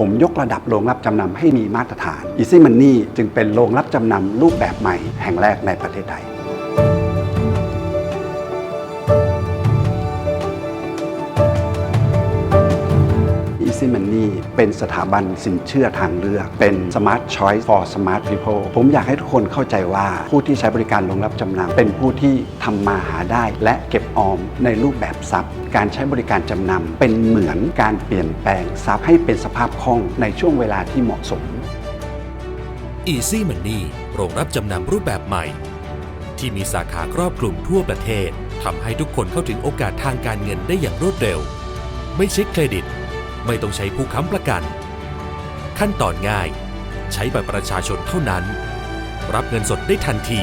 ผมยกระดับโรงรับจำนำให้มีมาตรฐาน Easy Money จึงเป็นโรงรับจำนำรูปแบบใหม่แห่งแรกในประเทศไทย Easy Money เป็นสถาบันสินเชื่อทางเลือก เป็น Smart Choice for Smart People ผมอยากให้ทุกคนเข้าใจว่าผู้ที่ใช้บริการโรงรับจำนำเป็นผู้ที่ทำมาหาได้ และเก็บออมในรูปแบบทรัพย์ การใช้บริการจำนำเป็นเหมือนการเปลี่ยนแปลงทรัพย์ให้เป็นสภาพคล่องในช่วงเวลาที่เหมาะสม Easy Money โรงรับจำนำรูปแบบใหม่ ที่มีสาขาครอบคลุมทั่วประเทศทำให้ทุกคนเข้าถึงโอกาสทางการเงินได้อย่างรวดเร็ว ไม่เช็คเครดิต ไม่ต้องใช้ผู้ค้ำประกัน ขั้นตอนง่าย ใช้บัตรประชาชนเท่านั้น รับเงินสดได้ทันที